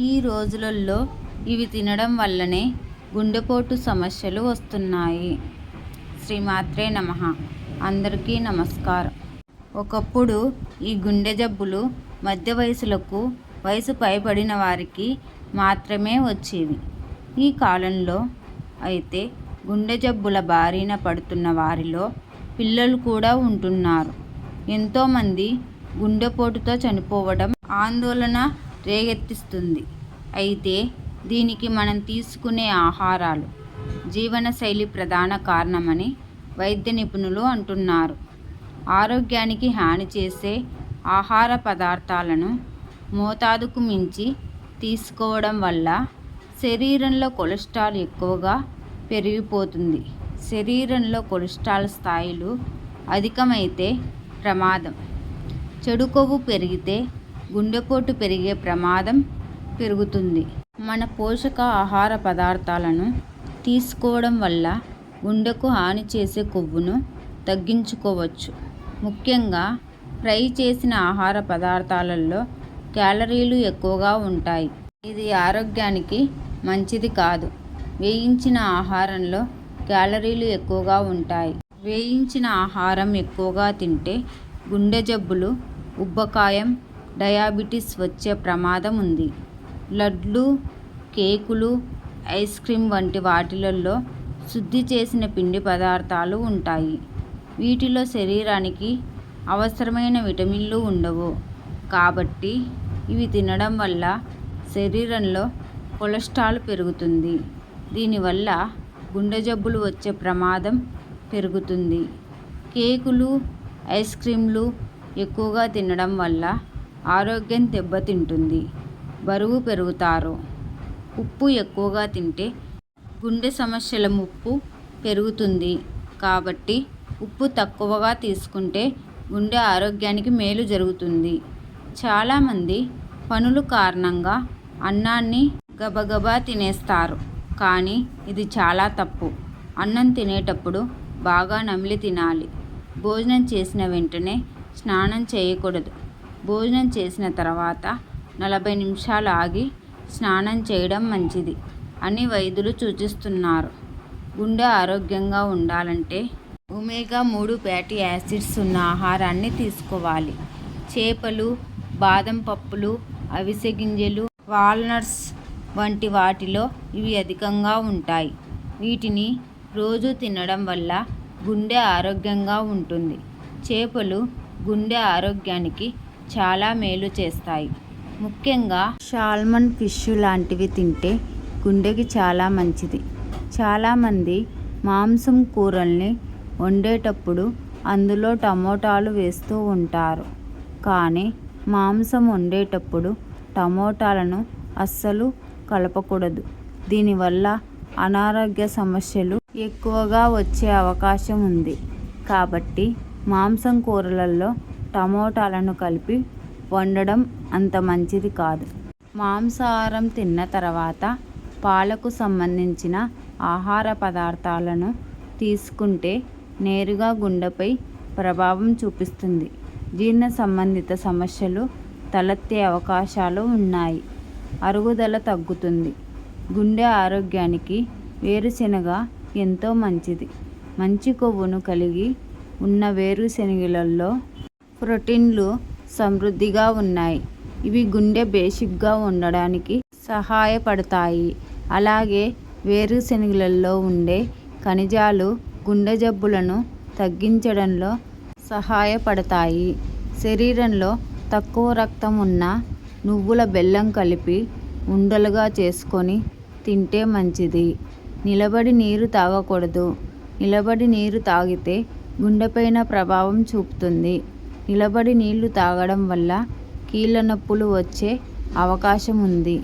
ఈ రోజులలో ఇవి తినడం వల్లనే గుండెపోటు సమస్యలు వస్తున్నాయి. శ్రీమాత్రే నమః. అందరికీ నమస్కారం. ఒకప్పుడు ఈ గుండె జబ్బులు మధ్య వయసులకు వయసు పైబడిన వారికి మాత్రమే వచ్చేవి. ఈ కాలంలో అయితే గుండె జబ్బుల బారిన పడుతున్న వారిలో పిల్లలు కూడా ఉంటున్నారు. ఎంతోమంది గుండెపోటుతో చనిపోవడం ఆందోళన రేకెత్తిస్తుంది. అయితే దీనికి మనం తీసుకునే ఆహారాలు జీవనశైలి ప్రధాన కారణమని వైద్య నిపుణులు అంటున్నారు. ఆరోగ్యానికి హాని చేసే ఆహార పదార్థాలను మోతాదుకు మించి తీసుకోవడం వల్ల శరీరంలో కొలెస్ట్రాల్ ఎక్కువగా పెరిగిపోతుంది. శరీరంలో కొలెస్ట్రాల్ స్థాయిలు అధికమైతే ప్రమాదం. చెడు కొవ్వు పెరిగితే గుండెపోటు పెరిగే ప్రమాదం పెరుగుతుంది. మన పోషక ఆహార పదార్థాలను తీసుకోవడం వల్ల గుండెకు హాని చేసే కొవ్వును తగ్గించుకోవచ్చు. ముఖ్యంగా ఫ్రై చేసిన ఆహార పదార్థాలలో క్యాలరీలు ఎక్కువగా ఉంటాయి. ఇది ఆరోగ్యానికి మంచిది కాదు. వేయించిన ఆహారంలో క్యాలరీలు ఎక్కువగా ఉంటాయి. వేయించిన ఆహారం ఎక్కువగా తింటే గుండె జబ్బులు ఉబ్బకాయం డయాబెటీస్ వచ్చే ప్రమాదం ఉంది. లడ్లు కేకులు ఐస్ క్రీమ్ వంటి వాటిలలో శుద్ధి చేసిన పిండి పదార్థాలు ఉంటాయి. వీటిలో శరీరానికి అవసరమైన విటమిన్లు ఉండవు. కాబట్టి ఇవి తినడం వల్ల శరీరంలో కొలెస్ట్రాల్ పెరుగుతుంది. దీనివల్ల గుండె జబ్బులు వచ్చే ప్రమాదం పెరుగుతుంది. కేకులు ఐస్ క్రీంలు ఎక్కువగా తినడం వల్ల ఆరోగ్యం దెబ్బతింటుంది. బరువు పెరుగుతారు. ఉప్పు ఎక్కువగా తింటే గుండె సమస్యల ముప్పు పెరుగుతుంది. కాబట్టి ఉప్పు తక్కువగా తీసుకుంటే గుండె ఆరోగ్యానికి మేలు జరుగుతుంది. చాలామంది పనుల కారణంగా అన్నాన్ని గబగబా తినేస్తారు. కానీ ఇది చాలా తప్పు. అన్నం తినేటప్పుడు బాగా నమిలి తినాలి. భోజనం చేసిన వెంటనే స్నానం చేయకూడదు. భోజనం చేసిన తర్వాత నలభై నిమిషాలు ఆగి స్నానం చేయడం మంచిది అని వైద్యులు సూచిస్తున్నారు. గుండె ఆరోగ్యంగా ఉండాలంటే ఒమేగా మూడు ఫ్యాటీ యాసిడ్స్ ఉన్న ఆహారాన్ని తీసుకోవాలి. చేపలు బాదం పప్పులు అవిసె గింజలు వాల్నట్స్ వంటి వాటిలో ఇవి అధికంగా ఉంటాయి. వీటిని రోజు తినడం వల్ల గుండె ఆరోగ్యంగా ఉంటుంది. చేపలు గుండె ఆరోగ్యానికి చాలా మేలు చేస్తాయి. ముఖ్యంగా షాల్మన్ ఫిష్ లాంటివి తింటే గుండెకి చాలా మంచిది. చాలామంది మాంసం కూరల్ని వండేటప్పుడు అందులో టమోటాలు వేస్తూ ఉంటారు. కానీ మాంసం వండేటప్పుడు టమోటాలను అస్సలు కలపకూడదు. దీనివల్ల అనారోగ్య సమస్యలు ఎక్కువగా వచ్చే అవకాశం ఉంది. కాబట్టి మాంసం కూరలలో టమోటాలను కలిపి వండడం అంత మంచిది కాదు. మాంసాహారం తిన్న తర్వాత పాలకు సంబంధించిన ఆహార పదార్థాలను తీసుకుంటే నేరుగా గుండెపై ప్రభావం చూపిస్తుంది. జీర్ణ సంబంధిత సమస్యలు తలెత్తే అవకాశాలు ఉన్నాయి. అరుగుదల తగ్గుతుంది. గుండె ఆరోగ్యానికి వేరుశెనగ ఎంతో మంచిది. మంచి కొవ్వును కలిగి ఉన్న వేరుశెనగలలో ప్రోటీన్లు సమృద్ధిగా ఉన్నాయి. ఇవి గుండె బేసిక్గా ఉండడానికి సహాయపడతాయి. అలాగే వేరుశెనగలలో ఉండే ఖనిజాలు గుండె జబ్బులను తగ్గించడంలో సహాయపడతాయి. శరీరంలో తక్కువ రక్తం ఉన్న నువ్వుల బెల్లం కలిపి ఉండలుగా చేసుకొని తింటే మంచిది. నిలబడి నీరు తాగకూడదు. నిలబడి నీరు తాగితే గుండెపైన ప్రభావం చూపుతుంది. నిలబడి నీళ్ళు తాగడం వల్ల కీళ్ళ నొప్పులు వచ్చే అవకాశం ఉంది.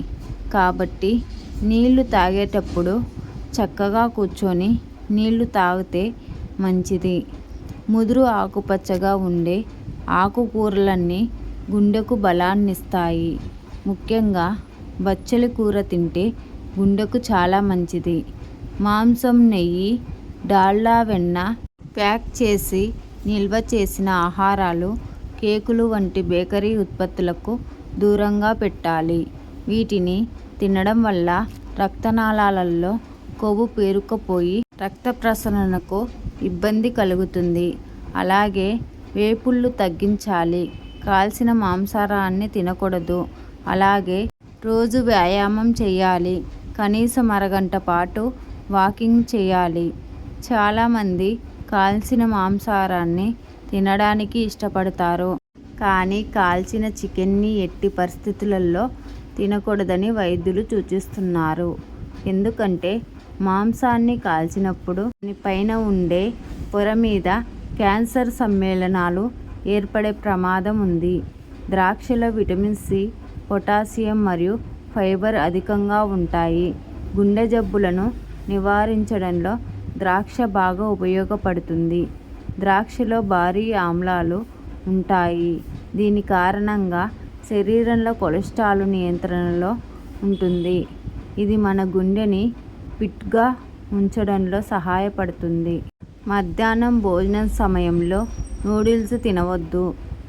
కాబట్టి నీళ్ళు తాగేటప్పుడు చక్కగా కూర్చొని నీళ్ళు తాగితే మంచిది. ముదురు ఆకుపచ్చగా ఉండే ఆకుకూరలన్నీ గుండెకు బలాన్నిస్తాయి. ముఖ్యంగా బచ్చలి కూర తింటే గుండెకు చాలా మంచిది. మాంసం నెయ్యి డాల్డా వెన్న ప్యాక్ చేసి నిల్వ చేసిన ఆహారాలు కేకులు వంటి బేకరీ ఉత్పత్తులకు దూరంగా పెట్టాలి. వీటిని తినడం వల్ల రక్తనాళాలలో కొవ్వు పేరుకుపోయి రక్త ప్రసరణకు ఇబ్బంది కలుగుతుంది. అలాగే వేపుళ్ళు తగ్గించాలి. కాల్చిన మాంసాహారాన్ని తినకూడదు. అలాగే రోజు వ్యాయామం చేయాలి. కనీసం అరగంట పాటు వాకింగ్ చేయాలి. చాలామంది కాల్చిన మాంసాహారాన్ని తినడానికి ఇష్టపడతారు. కానీ కాల్చిన చికెన్ని ఎట్టి పరిస్థితులలో తినకూడదని వైద్యులు సూచిస్తున్నారు. ఎందుకంటే మాంసాన్ని కాల్చినప్పుడు పైన ఉండే పొర మీద క్యాన్సర్ సమ్మేళనాలు ఏర్పడే ప్రమాదం ఉంది. ద్రాక్షలో విటమిన్ సి పొటాషియం మరియు ఫైబర్ అధికంగా ఉంటాయి. గుండె జబ్బులను నివారించడంలో ద్రాక్ష బాగా ఉపయోగపడుతుంది. ద్రాక్షలో భారీ ఆమ్లాలు ఉంటాయి. దీని కారణంగా శరీరంలో కొలెస్ట్రాల్ నియంత్రణలో ఉంటుంది. ఇది మన గుండెని ఫిట్గా ఉంచడంలో సహాయపడుతుంది. మధ్యాహ్నం భోజనం సమయంలో నూడిల్స్ తినవద్దు.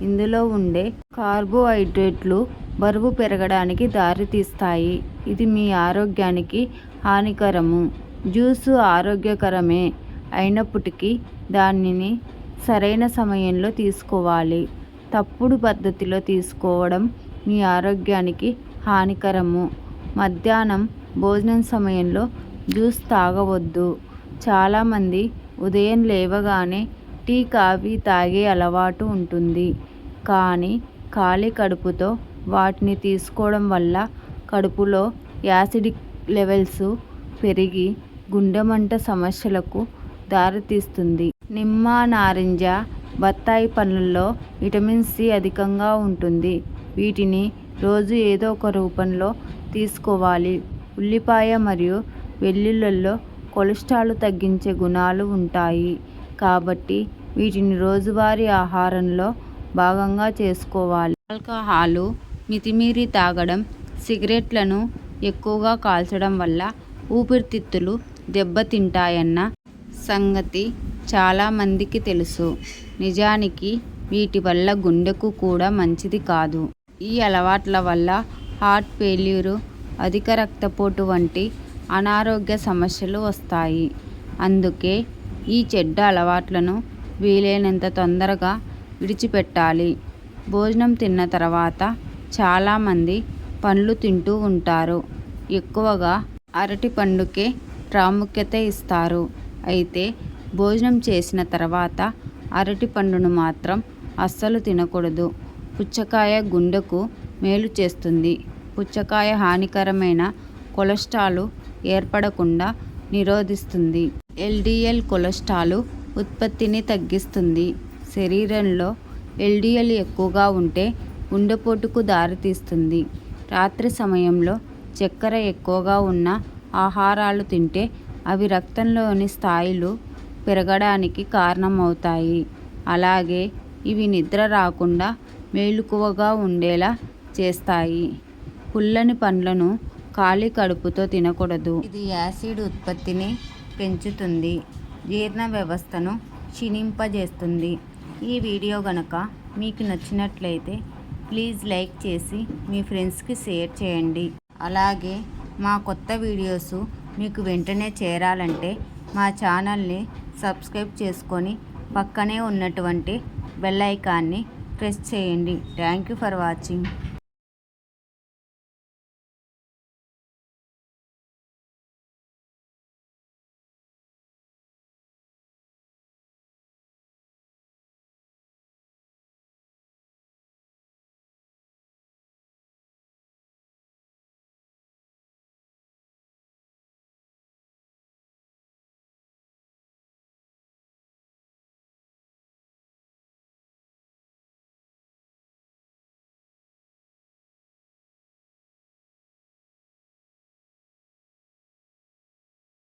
ఇందులో ఉండే కార్బోహైడ్రేట్లు బరువు పెరగడానికి దారితీస్తాయి. ఇది మీ ఆరోగ్యానికి హానికరము. జ్యూసు ఆరోగ్యకరమే అయినప్పటికీ దానిని సరైన సమయంలో తీసుకోవాలి. తప్పుడు పద్ధతిలో తీసుకోవడం మీ ఆరోగ్యానికి హానికరము. మధ్యాహ్నం భోజనం సమయంలో జ్యూస్ తాగవద్దు. చాలామంది ఉదయం లేవగానే టీ కాఫీ తాగే అలవాటు ఉంటుంది. కానీ ఖాళీ కడుపుతో వాటిని తీసుకోవడం వల్ల కడుపులో యాసిడిక్ లెవెల్స్ పెరిగి గుండె మంట సమస్యలకు దారితీస్తుంది. నిమ్మ నారింజ బత్తాయి పండ్లలో విటమిన్ సి అధికంగా ఉంటుంది. వీటిని రోజు ఏదో ఒక రూపంలో తీసుకోవాలి. ఉల్లిపాయ మరియు వెల్లుల్లిలో కొలెస్ట్రాల్ తగ్గించే గుణాలు ఉంటాయి. కాబట్టి వీటిని రోజువారీ ఆహారంలో భాగంగా చేసుకోవాలి. ఆల్కహాలు మితిమీరి తాగడం సిగరెట్లను ఎక్కువగా కాల్చడం వల్ల ఊపిరితిత్తులు దెబ్బతింటాయన్న సంగతి చాలామందికి తెలుసు. నిజానికి వీటి వల్ల గుండెకు కూడా మంచిది కాదు. ఈ అలవాట్ల వల్ల హార్ట్ ఫెయిల్యూరు అధిక రక్తపోటు వంటి అనారోగ్య సమస్యలు వస్తాయి. అందుకే ఈ చెడ్డ అలవాట్లను వీలైనంత తొందరగా విడిచిపెట్టాలి. భోజనం తిన్న తర్వాత చాలామంది పండ్లు తింటూ ఉంటారు. ఎక్కువగా అరటి పండుకే ప్రాముఖ్యత ఇస్తారు. అయితే భోజనం చేసిన తర్వాత అరటి పండును మాత్రం అస్సలు తినకూడదు. పుచ్చకాయ గుండెకు మేలు చేస్తుంది. పుచ్చకాయ హానికరమైన కొలెస్ట్రాల్ ఏర్పడకుండా నిరోధిస్తుంది. ఎల్డిఎల్ కొలెస్ట్రాల్ ఉత్పత్తిని తగ్గిస్తుంది. శరీరంలో ఎల్డిఎల్ ఎక్కువగా ఉంటే గుండెపోటుకు దారితీస్తుంది. రాత్రి సమయంలో చక్కెర ఎక్కువగా ఉన్న ఆహారాలు తింటే అవి రక్తంలోని స్థాయిలు పెరగడానికి కారణమవుతాయి. అలాగే ఇవి నిద్ర రాకుండా మేలుకువగా ఉండేలా చేస్తాయి. పుల్లని పండ్లను ఖాళీ కడుపుతో తినకూడదు. ఇది యాసిడ్ ఉత్పత్తిని పెంచుతుంది జీర్ణ వ్యవస్థను క్షీణింపజేస్తుంది. ఈ వీడియో గనక మీకు నచ్చినట్లయితే ప్లీజ్ లైక్ చేసి మీ ఫ్రెండ్స్కి షేర్ చేయండి. అలాగే మా కొత్త వీడియోస్ మీకు వెంటనే చేరాలంటే మా ఛానల్ని సబ్స్క్రైబ్ చేసుకొని పక్కనే ఉన్నటువంటి బెల్ ఐకాన్ని ప్రెస్ చేయండి. Thank you for watching.